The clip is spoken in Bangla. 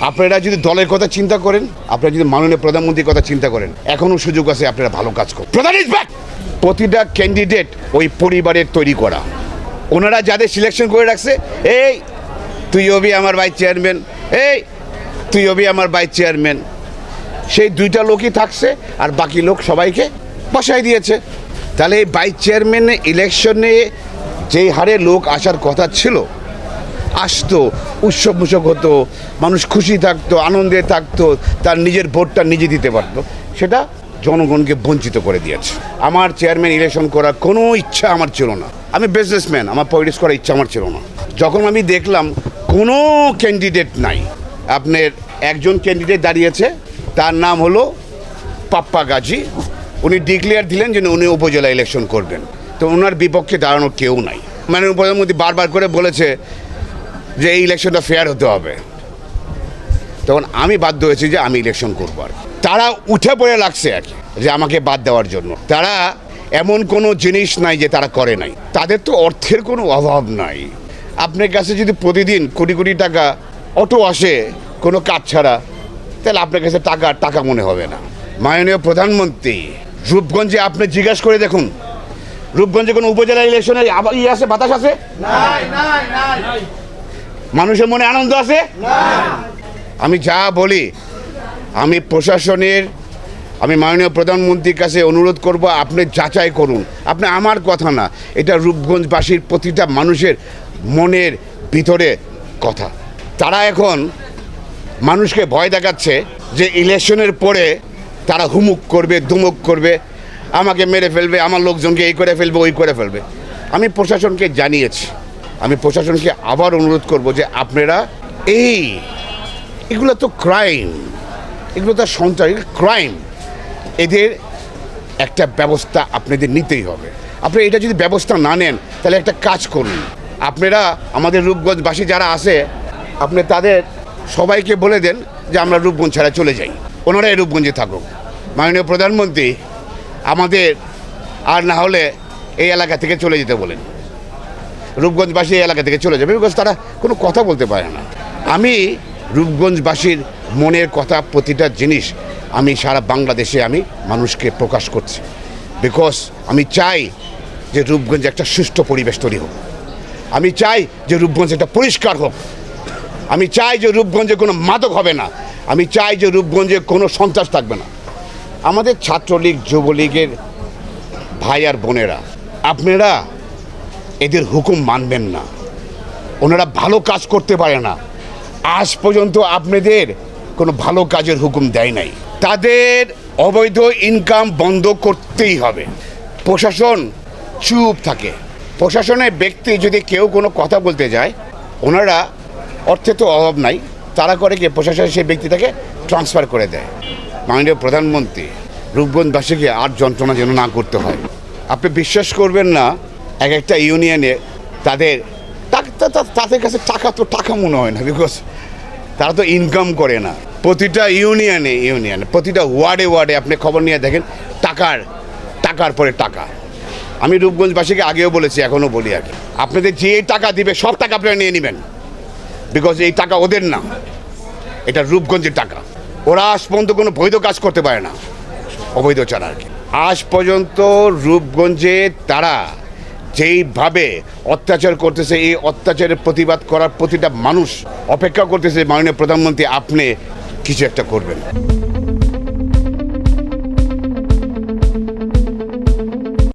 আপনারা যদি দলের কথা চিন্তা করেন, আপনারা যদি মাননীয় প্রধানমন্ত্রীর কথা চিন্তা করেন, এখনও সুযোগ আছে আপনারা ভালো কাজ করেন। প্রধান প্রতিটা ক্যান্ডিডেট ওই পরিবারের তৈরি করা। ওনারা যাদের সিলেকশন করে রাখছে, এই, তুই হবি আমার ভাইস চেয়ারম্যান এই, তুই হবি আমার ভাইস চেয়ারম্যান সেই দুইটা লোকই থাকছে আর বাকি লোক সবাইকে বসাই দিয়েছে। তাহলে এই ভাইস চেয়ারম্যান ইলেকশনে যেই হারে লোক আসার কথা ছিল আসতো উৎসব মুসক হতো, মানুষ খুশি থাকতো, আনন্দে থাকতো, তার নিজের ভোটটা নিজে দিতে পারতো। সেটা জনগণকে বঞ্চিত করে দিয়েছে। আমার চেয়ারম্যান ইলেকশন করার কোনো ইচ্ছা আমার ছিল না। আমি বিজনেসম্যান আমার পলিটিক্স করার ইচ্ছা আমার ছিল না। যখন আমি দেখলাম কোনো ক্যান্ডিডেট নাই, আপনার একজন ক্যান্ডিডেট দাঁড়িয়েছে, তার নাম হলো পাপ্পা গাজী। উনি ডিক্লেয়ার দিলেন যে উনি উপজেলা ইলেকশন করবেন। তো ওনার বিপক্ষে দাঁড়ানোর কেউ নাই। মানে প্রধানমন্ত্রী বারবার করে বলেছে যে এই ইলেকশনটা ফেয়ার হতে হবে। তখন আমি বাধ্য হয়েছি যে আমি ইলেকশন করব আর তারা উঠে পড়ে লাগছে আর যে আমাকে বাদ দেওয়ার জন্য। তারা এমন কোনো জিনিস নাই যে তারা করে নাই। তাদের তো অর্থের কোনো অভাব নাই। আপনার কাছে যদি প্রতিদিন কোটি কোটি টাকা অটো আসে কোনো কাজ ছাড়া, তাহলে আপনার কাছে টাকা টাকা মনে হবে না। মাননীয় প্রধানমন্ত্রী, রূপগঞ্জে আপনি জিজ্ঞাসা করে দেখুন। রূপগঞ্জে কোনো উপজেলা ইলেকশনে আবার ই আছে, বাতাস আছে? মানুষের মনে আনন্দ আছে? আমি যা বলি আমি প্রশাসনের আমি মাননীয় প্রধানমন্ত্রীর কাছে অনুরোধ করব আপনি যাচাই করুন। আপনি আমার কথা না এটা রূপগঞ্জবাসীর প্রতিটা মানুষের মনের ভিতরে কথা। তারা এখন মানুষকে ভয় দেখাচ্ছে যে ইলেকশনের পরে তারা হুমুক করবে দুমুক করবে আমাকে মেরে ফেলবে আমার লোকজনকে এই করে ফেলবে ওই করে ফেলবে। আমি প্রশাসনকে জানিয়েছি। আমি প্রশাসনকে আবার অনুরোধ করব যে আপনারা এই, এগুলো তো ক্রাইম এগুলো তো সন্ত্রাস ক্রাইম এদের একটা ব্যবস্থা আপনাদের নিতেই হবে। আপনি এটা যদি ব্যবস্থা না নেন, তাহলে একটা কাজ করুন। আপনারা আমাদের রূপগঞ্জবাসী যারা আছে, আপনি তাদের সবাইকে বলে দেন যে আমরা রূপগঞ্জ ছাড়া চলে যাই। ওনারা এই রূপগঞ্জে থাকুক। মাননীয় প্রধানমন্ত্রী, আমাদের আর না হলে এই এলাকা থেকে চলে যেতে বলেন। রূপগঞ্জবাসী এলাকা থেকে চলে যাবে বিকজ তারা কোনো কথা বলতে পারে না। আমি রূপগঞ্জবাসীর মনের কথা প্রতিটা জিনিস আমি সারা বাংলাদেশে আমি মানুষকে প্রকাশ করছি। বিকজ আমি চাই যে রূপগঞ্জ একটা সুষ্ঠু পরিবেশ তৈরি হোক। আমি চাই যে রূপগঞ্জ একটা পরিষ্কার হোক। আমি চাই যে রূপগঞ্জে কোনো মাদক হবে না। আমি চাই যে রূপগঞ্জে কোনো সন্ত্রাস থাকবে না। আমাদের ছাত্রলীগ, যুবলীগের ভাই আর বোনেরা, আপনারা এদের হুকুম মানবেন না। ওনারা ভালো কাজ করতে পারে না। আজ পর্যন্ত আপনাদের কোনো ভালো কাজের হুকুম দেয় নাই। তাদের অবৈধ ইনকাম বন্ধ করতেই হবে। প্রশাসন চুপ থাকে। প্রশাসনের ব্যক্তি যদি কেউ কোনো কথা বলতে যায়, ওনারা অর্থে তো অভাব নাই, তারা করে কি প্রশাসন সেই ব্যক্তিটাকে ট্রান্সফার করে দেয়। মাননীয় প্রধানমন্ত্রী, রূপগঞ্জবাসীকে আর যন্ত্রণা যেন না করতে হয়। আপনি বিশ্বাস করবেন না এক একটা ইউনিয়নে তাদের তাদের কাছে টাকা তো টাকা মনে হয় না বিকজ তারা তো ইনকাম করে না। প্রতিটা ইউনিয়নে ইউনিয়নে, প্রতিটা ওয়ার্ডে ওয়ার্ডে আপনি খবর নিয়ে দেখেন, টাকার টাকার পরে টাকা। আমি রূপগঞ্জবাসীকে আগেও বলেছি, এখনও বলি আর কি। আপনাদের যে টাকা দিবে, সব টাকা আপনারা নিয়ে নেবেন। বিকজ এই টাকা ওদের না এটা রূপগঞ্জের টাকা। ওরা আজ পর্যন্ত কোনো বৈধ কাজ করতে পারে না। অবৈধ ছাড়া আর কি। আজ পর্যন্ত রূপগঞ্জে তারা যেইভাবে অত্যাচার করতেছে, এই অত্যাচারের প্রতিবাদ করার প্রতিটা মানুষ অপেক্ষা করতেছে, মাননীয় প্রধানমন্ত্রী, আপনি কিছু একটা করবেন।